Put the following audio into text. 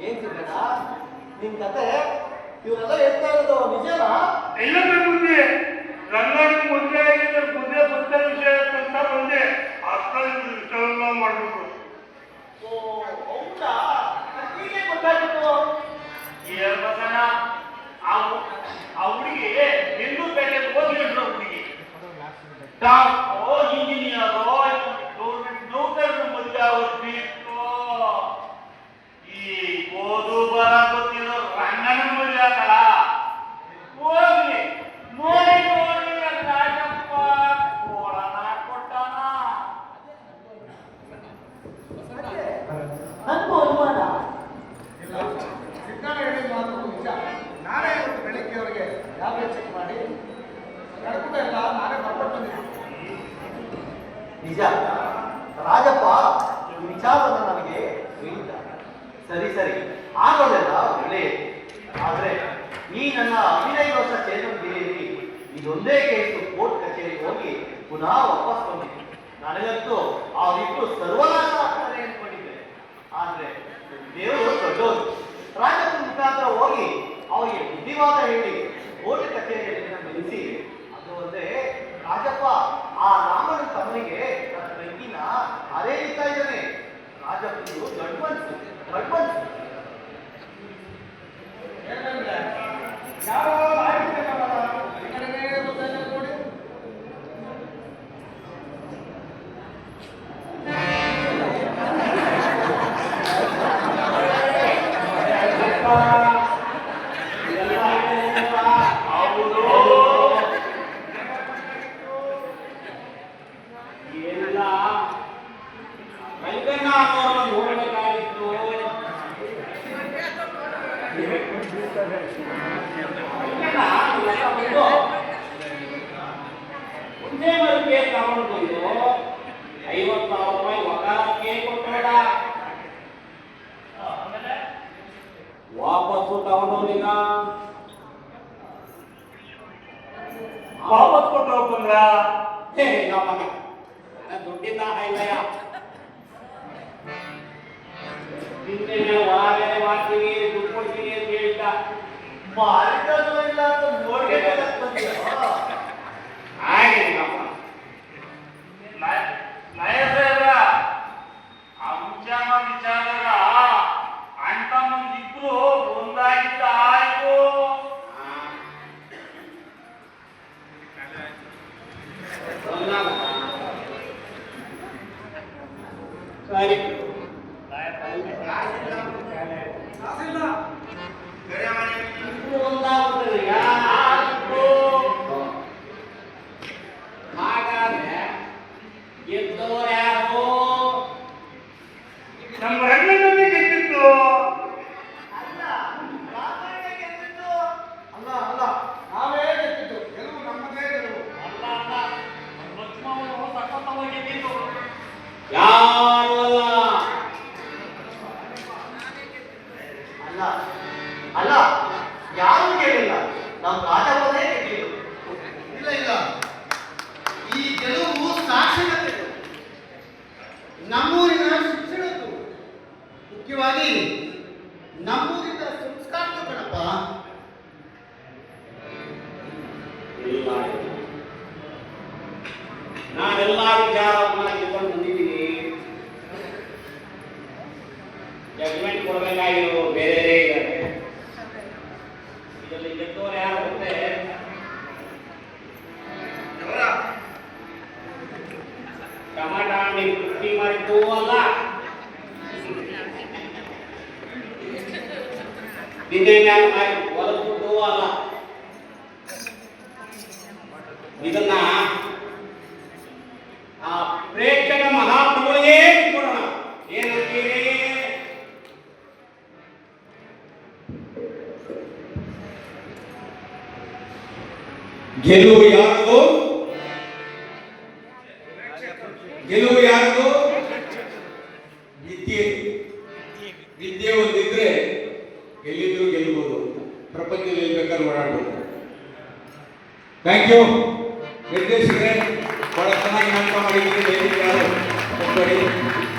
ಏನ್ ಸಿಗೋಣ ನಿಮ್ ಕತೆ ಇವರೆಲ್ಲ ಎತ್ತ ಇರೋದು ನಿಜನಾ? ಎಲ್ಲದ ನಿಜ. ರಾಜಪ್ಪ ಈ ವಿಚಾರವನ್ನು ನನಗೆ ಸರಿ ಸರಿ. ಆಗೋದೆಲ್ಲ ಒಳ್ಳೆಯದು. ಆದರೆ ಈ ನನ್ನ ಹದಿನೈದು ವರ್ಷ ಜಿಲ್ಲೆಯಲ್ಲಿ ಇದೊಂದೇ ಕೇಸು ಕೋರ್ಟ್ ಕಚೇರಿಗೆ ಹೋಗಿ ಪುನಃ ವಾಪಸ್ ಬಂದಿದ್ದೆ ನನಗಂತೂ ಅವರಿಟ್ಟು ಸರ್ವನಾಶ ಆಗ್ತಾರೆ ಅಂದ್ಕೊಂಡಿದ್ದೆ ಆದ್ರೆ ದೇವರು ದೊಡ್ಡವರು ರಾಜಪ್ಪ ಮುಖಾಂತರ ಹೋಗಿ ಅವರಿಗೆ ಬುದ್ಧಿವಾದ ಹೇಳಿ ಕೋರ್ಟ್ ಕಚೇರಿಯಲ್ಲಿ ನಿಲ್ಲಿಸಿ ಅದು ಒಂದೇ ರಾಜಪ್ಪ ಆ ರಾಮನ ತಮ್ಮನಿಗೆ ಅರೇಗಿಸ್ತಾ ಇದ್ದಾನೆ. ರಾಜಪ್ರಿಯು ದೊಡ್ಡ ಮನ್ಸು ಬಂದು ಒಂದೇ ಮರಿಗೆ ತಗೊಂಡು ಬಂದು ಐವತ್ತು ಸಾವಿರ ರೂಪಾಯಿ ವಕಾಲಕ್ಕೆ ಕೊಟ್ಟಬೇಡ ಆಮೇಲೆ ವಾಪಸ್ಸು ತಗೊಂಡೋಗಿಲ್ಲ ವಾಪಸ್ ಕೊಟ್ಟು ಹೋಗ್ಬಂದ್ರ ಹೇ ನಿನ್ನೆ ಒಳಗಡೆ ಮಾಡ್ತೀವಿ. ಹೇಳಿದ್ದ ಮಾರಿದಲ್ಲೂ ಇಲ್ಲ ಅಂತ ನೋಡ್ಗೆ ಬಂದಿಯ ಹಾಗೆ ನಮ್ಮ ಇಲ್ಲ ವಿಚಾರವನ್ನ ತಿಳ್ಕೊಂಡು ಬಂದಿದ್ದೀನಿ ಜಡ್ಜ್ಮೆಂಟ್ ಕೊಡಬೇಕಾಗಿರೋ ಬೇರೆ ಇದ್ದಾರೆ ಟಮಾಟ ಹಣ್ಣಿಗೆ ವೃತ್ತಿ ಮಾಡಿದ್ದು ಅಲ್ಲ ನಿನ್ನೆ ಅಲ್ಲ ಇದನ್ನ ಆ ಪ್ರೇಕ್ಷಕ ಮಹಾತ್ಮಗಳಿಗೆ ಕೊಡೋಣ ಏನಂತೀರಿ? ಗೆಲುವು ಯಾರು ಗೆಲುವು ಯಾರು ವಿದ್ಯೆ. ವಿದ್ಯೆ ಒಂದಿದ್ರೆ ಎಲ್ಲಿದ್ರು ಗೆಲ್ಲಬಹುದು ಪ್ರಪಂಚದಲ್ಲಿ ಬೇಕಾದ್ರೆ ಓಡಾಡಬಹುದು ಥ್ಯಾಂಕ್ ಯು ನಿರ್ದೇಶಕರೇ ಬಡತನ ನಮ್ಮ ಮಗಳಿಗೆ ಒಬ್ಬರಿಗೆ